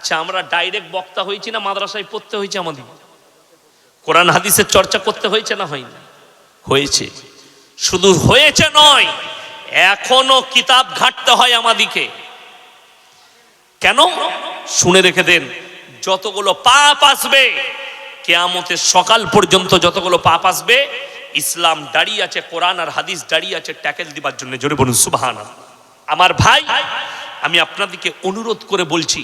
আচ্ছা আমরা ডাইরেক্ট বক্তা হয়েছি না, মাদ্রাসায় পড়তে হয়েছে আমাদের? কোরআন হাদিসের চর্চা করতে হয়েছে না হয়নি? হয়েছে। শুধু হয়েছে নয়, এখনও কিতাব ঘাটতে হয় আমাদিকে। কেন? শুনে রেখে দেন, যতগুলো পাপ আসবে, কেয়ামতের সকাল পর্যন্ত যতগুলো পাপ আসবে, ইসলাম দাঁড়িয়ে আছে, কোরআন আর হাদিস দাঁড়িয়ে আছে, ট্যাকেল দিবার জন্য। জোরে বলুন সুবাহান আমার ভাই, আমি আপনাদেরকে অনুরোধ করে বলছি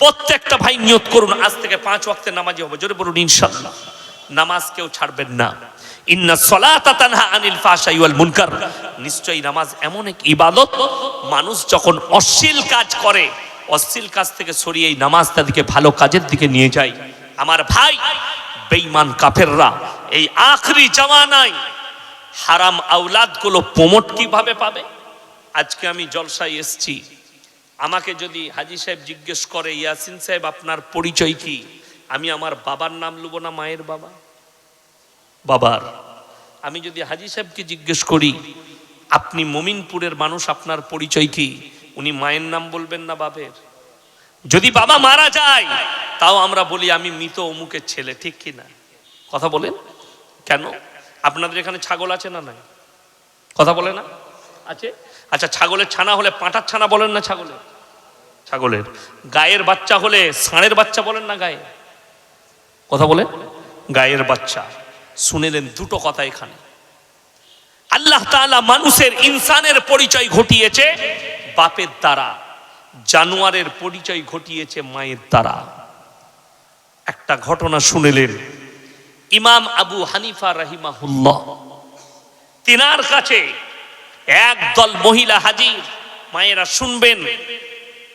প্রত্যেকটা ভাই নিয়ত করুন, আজ থেকে পাঁচ ওয়াক্তের নামাজি হবে। জোরে বলুন ইনশাল্লাহ নামাজ কেউ ছাড়বেন না। ইন্না সলাতা তানহা আনিল ফাহশাই ওয়াল মুনকার। নিশ্চয়ই নামাজ এমন এক ইবাদত, মানুষ যখন অশ্লীল কাজ করে, অশ্লীল কাজ থেকে সরিয়ে এই নামাজ তাদেরকে ভালো কাজের দিকে নিয়ে যায়। আমার ভাই, বেঈমান কাফেররা, এই আখরি জামানায় হারাম আওলাদগুলো প্রমোট কীভাবে পাবে? আজকে আমি জলসায় এসছি। আমাকে যদি হাজি সাহেব জিজ্ঞেস করে, ইয়াসিন সাহেব, আপনার পরিচয় কি? আমি আমার বাবার নাম লুবো না, মায়ের বাবা? বাবার। আমি যদি হাজি সাহেবকে জিজ্ঞেস করি, আপনি মমিনপুরের মানুষ, আপনার পরিচয় কি? উনি মায়ের নাম বলবেন না বাবের যদি বাবা মারা যায়, তাও আমরা বলি, আমি মৃত অমুকের ছেলে। ঠিক কি না? কথা বলেন। কেন? আপনাদের এখানে ছাগল আছে না নাই? কথা বলে না? আছে? আচ্ছা ছাগলের ছানা হলে পাঁটার ছানা বলেন না ছাগলের? ছাগলের। গায়ের বাচ্চা হলে ষাঁড়ের বাচ্চা বলেন না গায়ে? কথা বলেন গায়ের বাচ্চা। শুনেলেন দুটো কথা এখানে। আল্লাহ তাআলা মানুষের ইনসানের পরিচয় ঘটিয়েছে বাপের দ্বারা। জানোয়ারের পরিচয় ঘটিয়েছে মায়ের দ্বারা। একটা ঘটনা শুনেলেন। ইমাম আবু হানিফা রাহিমাহুল্লাহ। তিনার কাছে একদল মহিলা হাজির। মায়েরা শুনবেন।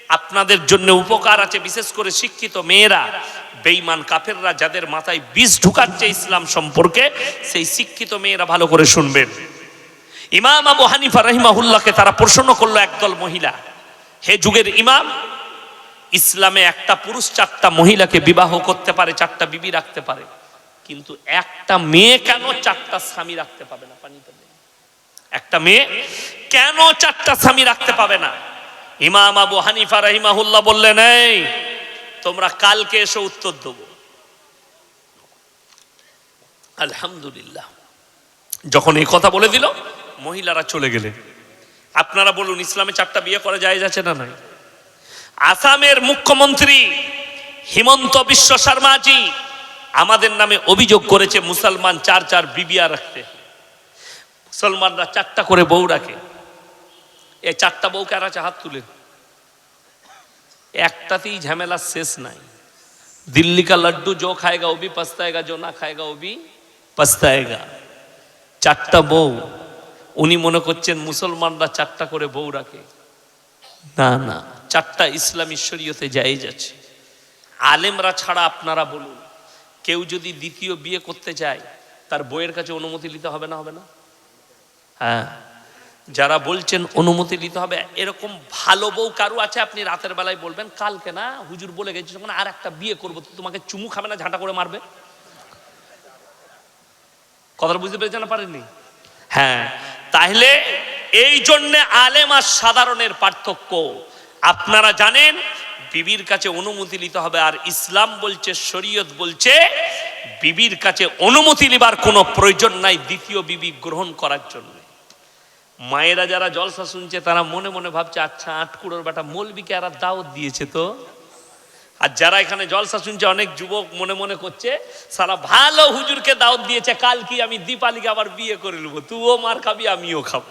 আপনাদের জন্য উপকার আছে, বিশেষ করে শিক্ষিত মেয়েরা, বেঈমান কাফেররা যাদের মাথায় বিষ ঢুকাচ্ছে ইসলাম সম্পর্কে, সেই শিক্ষিত মেয়েরা ভালো করে শুনবেন। ইমাম আবু হানিফা রহিমাহুল্লাহকে তারা প্রশ্ন করল একদল মহিলা, হে যুগের ইমাম, ইসলামে একটা পুরুষ চারটা মহিলাকে বিবাহ করতে পারে, চারটা বিবি রাখতে পারে, কিন্তু একটা মেয়ে কেন চারটা স্বামী রাখতে পাবে না? পানিতে। একটা মেয়ে কেন চারটা স্বামী রাখতে পাবে না? ইমাম আবু হানিফা রহিমাহুল্লাহ বললেন, এই, তোমরা কালকে এসে উত্তর দেবো। আলহামদুলিল্লাহ। যখন এই কথা বলে দিল, মহিলারা চলে গেলে। আপনারা বলুন, ইসলামে চারটা বিয়ে করা যায় যাচ্ছে না নাই? আসামের মুখ্যমন্ত্রী হিমন্ত বিশ্ব শর্মাজি আমাদের নামে অভিযোগ করেছে, মুসলমান চার চার বিবিয়া রাখতে। মুসলমানরা চারটা করে বউ রাখে। এই চারটা বউ আর আছে হাত তুলে। একটাতেই ঝামেলা শেষ নাই। দিল্লি কা লড্ডু জো খায়গা, ও ভি পস্তায়গা, জো না খায়গা, ও ভি পস্তায়গা। চারটা বউ, উনি মনে করছেন মুসলমানরা চারটা করে বউ রাখে। না না, চারটা ইসলাম ঈশ্বরীয়তে জায়েজ আছে। আলেমরা ছাড়া আপনারা বলুন, কেউ যদি দ্বিতীয় বিয়ে করতে চায়, তার বইয়ের কাছে অনুমতি নিতে হবে না হবে না? হ্যাঁ। যারা বলছেন অনুমতি নিতে হবে, এরকম ভালো বউ কারু আছে? আপনি রাতের বেলায় বলবেন, কালকে না, হুজুর বলে গেছে যখন আর একটা বিয়ে করব, তো তোমাকে চুমু খাবে না, ঝাঁটা করে মারবে? কথাটা বুঝতে পেরেছেন না, পারেননি? হ্যাঁ তাহলে এই জন্যে আলেম আর সাধারণের পার্থক্য। আপনারা জানেন, বিবির কাছে অনুমতি নিতে হবে, আর ইসলাম বলছে, শরীয়ত বলছে, বিবির কাছে অনুমতি নেবার কোনো প্রয়োজন নাই দ্বিতীয় বিবি গ্রহণ করার জন্য। মায়েরা যারা জলসা শুনছে, তারা মনে মনে ভাবছে আচ্ছা আটকুড়োর বেটা মৌলবিকে আর দাওয়াত দিয়েছে তো? আর যারা এখানে জলসা শুনছে, অনেক যুবক মনে মনে করছে, সারা ভালো হুজুরকে দাওয়াত দিয়েছে, কাল কি আমি দীপালিকে আবার বিয়ে করে নেব? তুইও মার খাবি, আমিও খাব।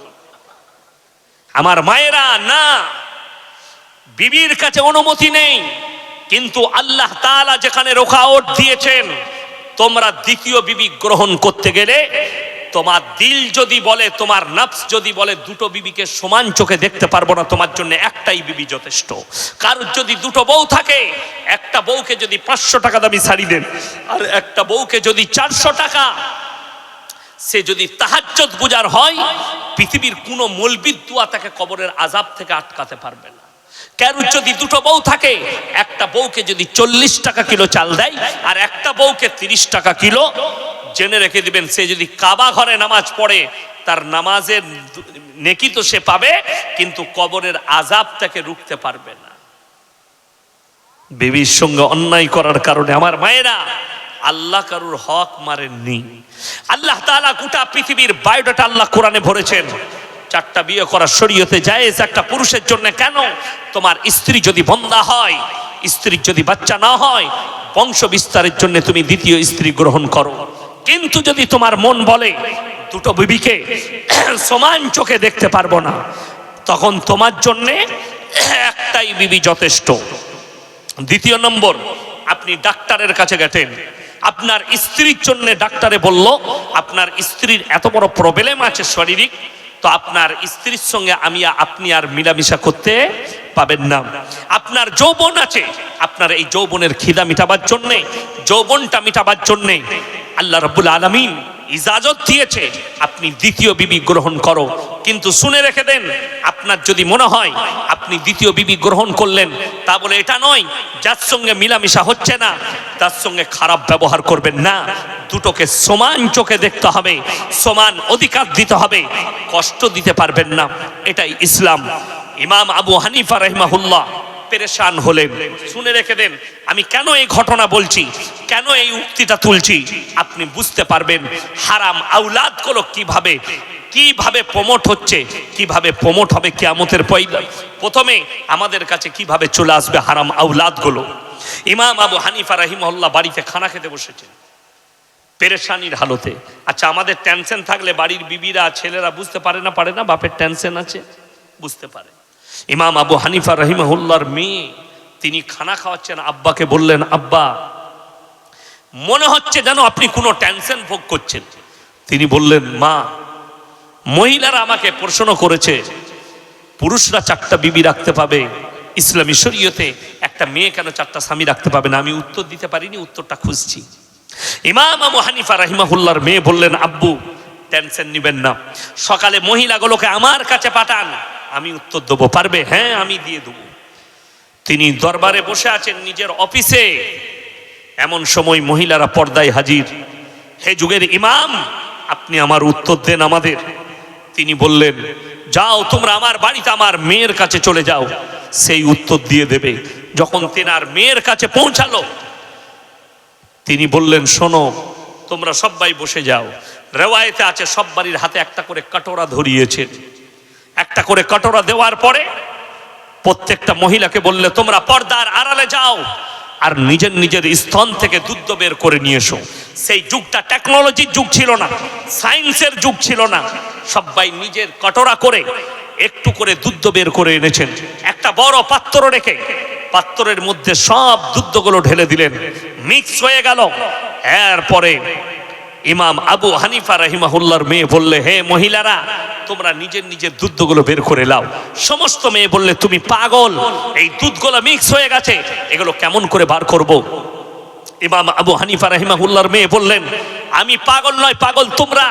আমার মায়েরা, না, বিবির কাছে অনুমতি নেই, কিন্তু আল্লাহ তাআলা যেখানে রোখাওট দিয়েছেন, তোমরা দ্বিতীয় বিবি গ্রহণ করতে গেলে তোমার দিল যদি বলে, তোমার নফস যদি বলে, দুটো বিবিকে সমান চোখে দেখতে পারব না, তোমার জন্য একটাই বিবি যথেষ্ট। কারোর যদি দুটো বউ থাকে, একটা বউকে যদি পাঁচশো টাকা দামি শাড়ি দেন, আর একটা বউকে যদি চারশো টাকা, সে যদি তাহাজ্জত বুজার হয়, পৃথিবীর কোনো মলবিদ তাকে কবরের আজাব থেকে আটকাতে পারবে না। কেন যদি দুটো বউ থাকে, একটা বউকে যদি চল্লিশ টাকা কিলো চাল দেয়, আর একটা বউকে তিরিশ টাকা কিলো জেনে রেখে দিবেন, সে যদি কাবা ঘরে নামাজ পড়ে, তার নামাজের নেকি তো সে পাবে, কিন্তু কবরের আজাব তাকে রুখতে পারবে না। বিবির সঙ্গে অন্যায় করার কারণে আমার মায়েরা আল্লাহ কারুর হক মারেননি। আল্লাহ তাআলা গোটা পৃথিবীর বায়োডাটা আল্লাহ কোরআনে ভরেছেন, চারটা বিয়ে করা শরীয়তে জায়েজ, একটা পুরুষের জন্য কেন? তোমার স্ত্রী যদি বন্ধা হয়, স্ত্রীর যদি বাচ্চা না হয়, বংশ বিস্তারের জন্য তুমি দ্বিতীয় স্ত্রী গ্রহণ করো। কিন্তু যদি তোমার মন বলে, দুটো বিবিকে সমান চোখে দেখতে পারব না, তখন তোমার জন্যে একটাই বিবি যথেষ্ট। দ্বিতীয় নম্বর, আপনি ডাক্তারের কাছে গেছেন। আপনার স্ত্রীর জন্য ডাক্তারে বলল, আপনার স্ত্রীর এত বড় প্রবলেম আছে শারীরিক তো আপনার স্ত্রীর সঙ্গে আমি আপনি আর মিলামিশা করতে পাবেন না। আপনার যৌবন আছে। আপনার এই যৌবনের খিদা মিটাবার জন্যে, যৌবনটা মিটাবার জন্যে আল্লাহ রব্বুল আলমিন ইজাজত দিয়েছে। আপনি দ্বিতীয় বিবি গ্রহণ করো। কিন্তু শুনে রেখে দেন, আপনার যদি মনে হয় আপনি দ্বিতীয় বিবি গ্রহণ করলেন, তা বলে এটা নয়, যার সঙ্গে মিলামিশা হচ্ছে না, তার সঙ্গে খারাপ ব্যবহার করবেন না, দুটোকে সমান চোখে দেখতে হবে, সমান অধিকার দিতে হবে, কষ্ট দিতে পারবেন না, এটাই ইসলাম। ইমাম আবু হানিফা রহমাহুল্লাহ পেরেশান হলেন, শুনে রেখে দেন, আমি কেন এই ঘটনা বলছি, কেন এই উক্তিটা তুলছি, আপনি বুঝতে পারবেন, হারাম আউলাদগুলো কীভাবে কীভাবে প্রমোট হচ্ছে, কীভাবে প্রমোট হবে কিয়ামতের পয়লা প্রথমে আমাদের কাছে কীভাবে চলে আসবে হারাম আউলাদগুলো ইমাম আবু হানিফা রাহিমহল্লা বাড়িতে খানা খেতে বসেছেন, পেরেশানির হালতে। আচ্ছা আমাদের টেনশন থাকলে বাড়ির বিবিরা, ছেলেরা বুঝতে পারে না পারে না? বাপের টেনশন আছে? বুঝতে পারে। ইমাম আবু হানিফা রহিমহুল্লার মেয়ে, তিনি খানা খাওয়াচ্ছেন, আব্বাকে বললেন, আব্বা, মনে হচ্ছে যেন আপনি কোনো টেনশন ভোগ করছেন। তিনি বললেন, মা মহিলারা আমাকে প্রশ্ন করেছে, পুরুষরা চারটা বিবি রাখতে পাবে? ইসলামী শরীয়তে একটা মেয়ে কেন চারটা স্বামী রাখতে পাবে না? আমি উত্তর দিতে পারিনি, উত্তরটা খুঁজছি। ইমাম আবু হানিফা রাহিমাহুল্লার মেয়ে বললেন, আব্বু, টেনশন নিবেন না। সকালে মহিলাগুলোকে আমার কাছে পাঠান, আমি উত্তর দেবো। পারবে? হ্যাঁ আমি দিয়ে দেবো। তিনি দরবারে বসে আছেন নিজের অফিসে। এমন সময় মহিলারা পর্দায় হাজির। হে যুগের ইমাম, আপনি আমার উত্তর দেন আমাদের। তিনি বললেন, যাও তোমরা আমার বাড়িতে আমার মেয়ের কাছে চলে যাও। সেই উত্তর দিয়ে দেবে, যখন তেনার মেয়ের কাছে পৌঁছালো। তিনি বললেন, শোনো, তোমরা সবাই বসে যাও। রেওয়ায়েতে আছে সব বাড়ির হাতে একটা করে কাটোরা ধরিয়েছেন একটা করে কাটোরা দেওয়ার পরে প্রত্যেকটা মহিলাকে বললে, তোমরা পর্দার আড়ালে যাও। আর নিজের নিজের স্তন থেকে দুধ বের করে নিয়ে এসো। সেই যুগটা টেকনোলজির যুগ ছিল না সায়েন্সের যুগ ছিল না। সবাই নিজের কটোরা করে একটু করে দুধ বের করে এনেছেন। একটা বড় পাত্র রেখে পাত্রের মধ্যে সব দুধগুলো ঢেলে দিলেন। মিক্স হয়ে গেল। এরপরে ইমাম আবু হানিফা রহিমাহুল্লার মেয়ে বললে, হে মহিলারা তোমরা নিজের নিজের দুধগুলো বের করে লাও সমস্ত মেয়ে বললে, তুমি পাগল, এই দুধগুলো মিক্স হয়ে গেছে, এগুলো কেমন করে বার করব। ইমাম আবু হানিফা রহিমাহুল্লার মেয়ে বললেন, আমি পাগল নয়, পাগল তোমরা।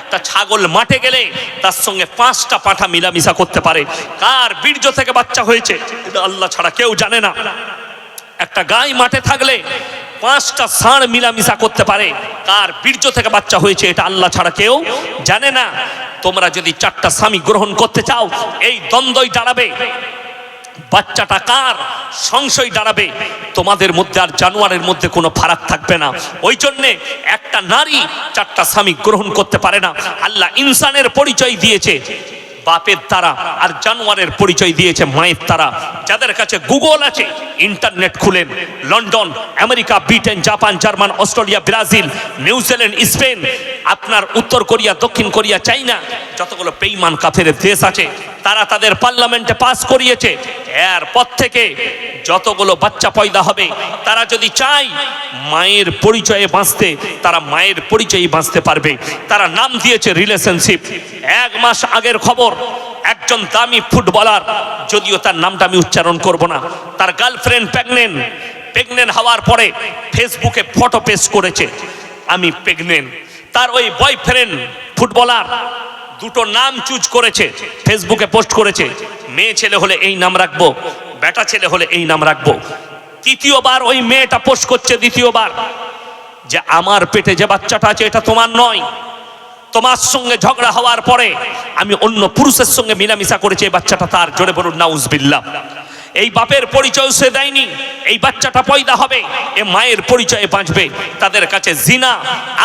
একটা ছাগল মাঠে গেলে তার সঙ্গে পাঁচটা পাঠা মিলামিশা করতে পারে। কার বীর্য থেকে বাচ্চা হয়েছে, এটা আল্লাহ ছাড়া কেউ জানে না। একটা গাই মাঠে থাকলে পাঁচটা ষাঁড় মিলামিশা করতে পারে। কার বীর্য থেকে বাচ্চা হয়েছে, এটা আল্লাহ ছাড়া কেউ জানে না। তোমরা যদি চারটা স্বামী গ্রহণ করতে চাও, এই দ্বন্দ্বই দাঁড়াবে। বাচ্চাটা কার? সংশয় দাঁড়াবে। তোমাদের মধ্যে আর জানোয়ারের মধ্যে কোনো ফারাক থাকবে না। ওই জন্যে একটা নারী চারটা স্বামী গ্রহণ করতে পারে না। আল্লাহ ইনসানের পরিচয় দিয়েছে। বাপের তারা আর জানোয়ারের পরিচয় দিয়েছে মায়ের তারা। যাদের কাছে গুগল আছে, ইন্টারনেট খুলেন। London, America, Britain, Japan, German, Australia, Brazil New Zealand Spain, আপনার উত্তর কোরিয়া, দক্ষিণ কোরিয়া, চাইনা, যতগুলো পেইমান কাফের দেশ আছে, তারা তাদের পার্লামেন্টে পাস করিয়েছে। এরপর থেকে যতগুলো বাচ্চা পয়দা হবে, তারা যদি চায় মায়ের পরিচয়ে বাঁচতে, তারা মায়ের পরিচয়ে বাঁচতে পারবে। তারা নাম দিয়েছে রিলেশনশিপ এক মাস আগের খবর একজন দামি ফুটবলার, যদিও তার নামটা আমি উচ্চারণ করব না। তার গার্লফ্রেন্ড প্রেগনেন্ট প্রেগনেন্ট হওয়ার পরে ফেসবুকে ফটো পেস্ট করেছে, আমি প্রেগনেন্ট তার ওই বয়ফ্রেন্ড ফুটবলার দুটো নাম চুজ করেছে, ফেসবুকে পোস্ট করেছে, মেয়ে ছেলে হলে এই নাম রাখব, বেটা ছেলে হলে এই নাম রাখব। তৃতীয়বার ওই মেয়েটা পোস্ট করছে দ্বিতীয়বার, যে আমার পেটে যে বাচ্চাটা আছে, এটা তোমার নয়। তোমার সঙ্গে ঝগড়া হওয়ার পরে আমি অন্য পুরুষের সঙ্গে মিলামিশা করেছি, এই বাচ্চাটা তার, জোরে বলুন, নাউজবিল্লাহ। এই বাপের পরিচয় সে দেয়নি, এই বাচ্চাটা পয়দা হবে, এ মায়ের পরিচয়ে বাঁচবে, তাদের কাছে জিনা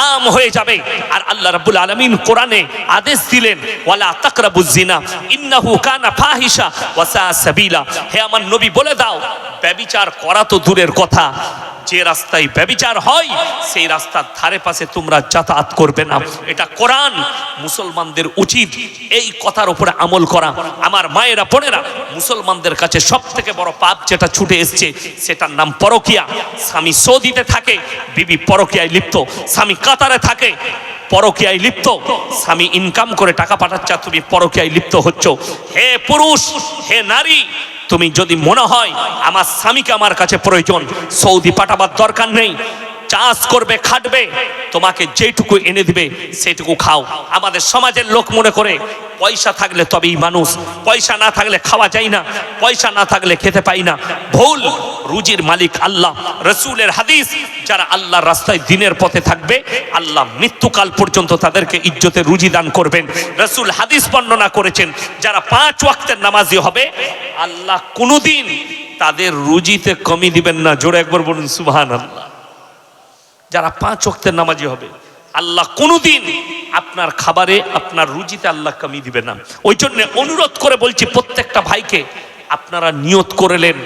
আম হয়ে যাবে। আর আল্লাহ রাব্বুল আলামিন কোরআনে আদেশ দিলেন, ওয়ালা তাকরাবুজ জিনা, ইন্নাহু কানা ফাহিশা ওয়া সাবিলা। হে আমার নবী, বলে দাও ব্যভিচার করা তো দূরের কথা যে রাস্তায় ব্যভিচার হয়, সেই রাস্তার ধারে পাশে তোমরা যাতায়াত করবে না। এটা কোরআন, মুসলমানদের উচিত এই কথার উপরে আমল করা। আমার মায়েরা, বোনেরা, মুসলমানদের কাছে সব থেকে বড় পাপ যেটা ছুটে এসছে, সেটার নাম পরকিয়া। স্বামী সৌদিতে থাকে, বিবি পরকিয়ায় লিপ্ত। স্বামী কাতারে থাকে, পরকিয়ায় লিপ্ত। স্বামী ইনকাম করে টাকা পাঠাচ্ছে তুমি পরকিয়ায় লিপ্ত হচ্ছ। হে পুরুষ, হে নারী তুমি যদি মনে হয় আমার স্বামীকে আমার কাছে প্রয়োজন সৌদি পাঠাবার দরকার নেই চাষ করবে, খাটবে, তোমাকে যেটুকু এনে দিবে, সেটুকু খাও। আমাদের সমাজের লোক মনে করে, পয়সা থাকলে তবেই মানুষ, পয়সা না থাকলে খাওয়া যায় না, পয়সা না থাকলে খেতে পাই না। ভুল, রুজির মালিক আল্লাহ, রসুলের হাদিস, যারা আল্লাহর রাস্তায় দিনের পথে থাকবে, আল্লাহ মৃত্যুকাল পর্যন্ত তাদেরকে ইজ্জতে রুজি দান করবেন। রসুল হাদিস বর্ণনা করেছেন, যারা পাঁচ ওয়াক্তের নামাজি হবে, আল্লাহ কোনোদিন তাদের রুজিতে কমি দিবেন না। জোরে একবার বলুন সুবহান আল্লাহ যারা পাঁচ ওয়াক্তের নামাজি হবে, আল্লাহ কোনোদিন আপনার খাবারে, আপনার রুজিতে আল্লাহ কামিয়ে দিবে না। ওই জন্য অনুরোধ করে বলছি, প্রত্যেকটা ভাইকে আপনারা নিয়ত করলেন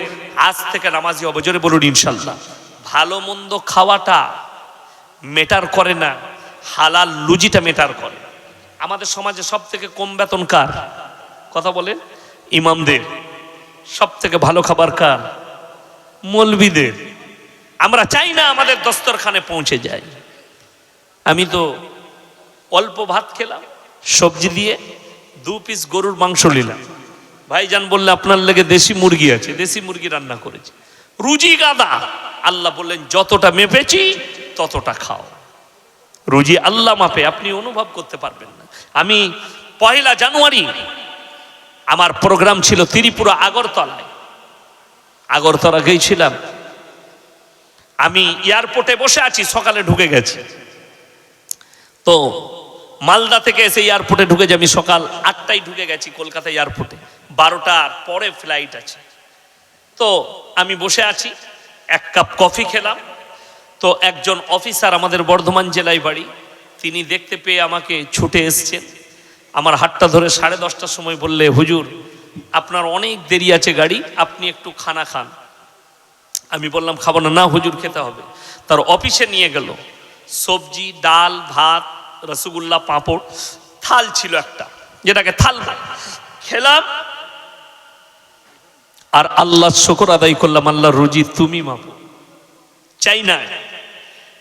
আজ থেকে নামাজি হবে, জোরে বলুন ইনশাল্লাহ ভালো মন্দ খাওয়াটা মেটার করে না, হালাল লুজিটা মেটার করে। আমাদের সমাজে সব থেকে কম বেতন কার? কথা বলেন ইমামদের সব থেকে ভালো খাবার কার? মলবিদের। আমরা চাই না আমাদের দস্তরখানে পৌঁছে যায়। আমি তো অল্প ভাত খেলাম, সবজি দিয়ে দু পিস গরুর মাংস নিলাম। ভাইজান বললে, আপনার লেগে দেশি মুরগি আছে, দেশি মুরগি রান্না করেছি। রুজি গাদা। আল্লাহ বললেন, যতটা মেপেছি, ততটা খাও। রুজি আল্লাহ মাপে, আপনি অনুভব করতে পারবেন না। আমি পয়লা জানুয়ারি, আমার প্রোগ্রাম ছিল ত্রিপুরা আগরতলায়। আগরতলা গিয়েছিলাম আমি এয়ারপোর্টে বসে আছি, সকালে ঢুকে গেছি। তো মালদা থেকে এসে এয়ারপোর্টে ঢুকে যে আমি সকাল আটটায় ঢুকে গেছি কলকাতা এয়ারপোর্টে, বারোটার পরে ফ্লাইট আছে। তো আমি বসে আছি, এক কাপ কফি খেলাম। তো একজন অফিসার আমাদের বর্ধমান জেলায় বাড়ি, তিনি দেখতে পেয়ে আমাকে ছুটে এসছেন। আমার হাতটা ধরে সাড়ে দশটার সময় বললে, হুজুর, আপনার অনেক দেরি আছে গাড়ি, আপনি একটু খানা খান। আমি বললাম, খাব না না, হুজুর খেতে হবে। তার অফিসে নিয়ে গেল। সবজি, ডাল, ভাত, রসগোল্লা, পাঁপড়, থাল ছিল একটা, যেটাকে থাল খেলাম। আর আল্লাহ শকর আদায় করলাম, আল্লাহ, রুজি তুমি মাপো। চাই না।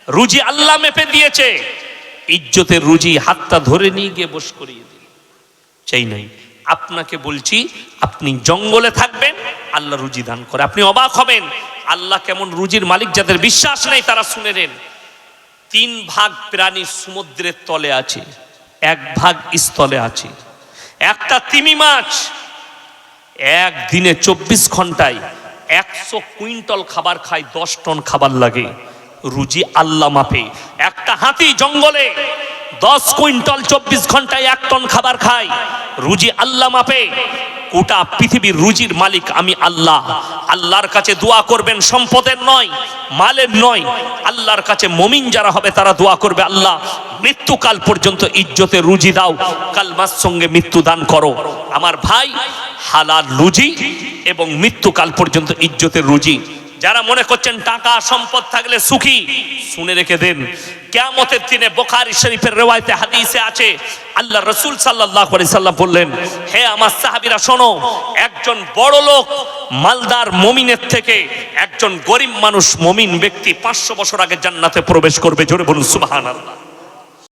রুজি আল্লাহ মেপে দিয়েছে। ইজ্জতের রুজি হাতটা ধরে নিয়ে গিয়ে বস করিয়ে দিল। চাই নাই। আপনাকে বলছি, আপনি জঙ্গলে থাকবেন আল্লাহ রুজি দান করে। আপনি অবাক হবেন, আল্লাহ কেমন রুজির মালিক যাদের বিশ্বাস নেই তারা শুনে নেন। তিন ভাগ প্রাণী সমুদ্রের তলে আছে, এক ভাগ স্থলে আছে। একটা তিমি মাছ একদিনে চব্বিশ ঘন্টায় একশো কুইন্টল খাবার খায়, দশ টন খাবার লাগে। রুজি আল্লাহ মাপে। একটা হাতি জঙ্গলে দশ কুইন্টল চব্বিশ ঘন্টায় এক টন খাবার খায়, রুজি আল্লাহ মাপে। গোটা পৃথিবীর রুজির মালিক আমি আল্লাহ। আল্লাহর কাছে দোয়া করবেন সম্পদের নয়, মালের নয়। আল্লাহর কাছে মমিন যারা হবে তারা দোয়া করবে, আল্লাহ, মৃত্যুকাল পর্যন্ত ইজ্জতে রুজি দাও, কালমার সঙ্গে মৃত্যু দান করো। আমার ভাই, হালাল রুজি এবং মৃত্যুকাল পর্যন্ত ইজ্জতের রুজি। যারা মনে করছেন টাকা, সম্পদ থাকলে সুখী, শুনে রেখে দেন। কেমতের দিনে বোখারি শরীফের রেওয়ায়তে হাদিসে আছে, আল্লাহ রসুল সাল্লাহ সাল্লাম বললেন, হে আমার সাহাবিরা, শোনো, একজন বড় লোক মালদার মমিনের থেকে একজন গরিব মানুষ মমিন ব্যক্তি পাঁচশো বছর আগে জান্নাতে প্রবেশ করবে। জোরে বলুন সুবাহান আল্লাহ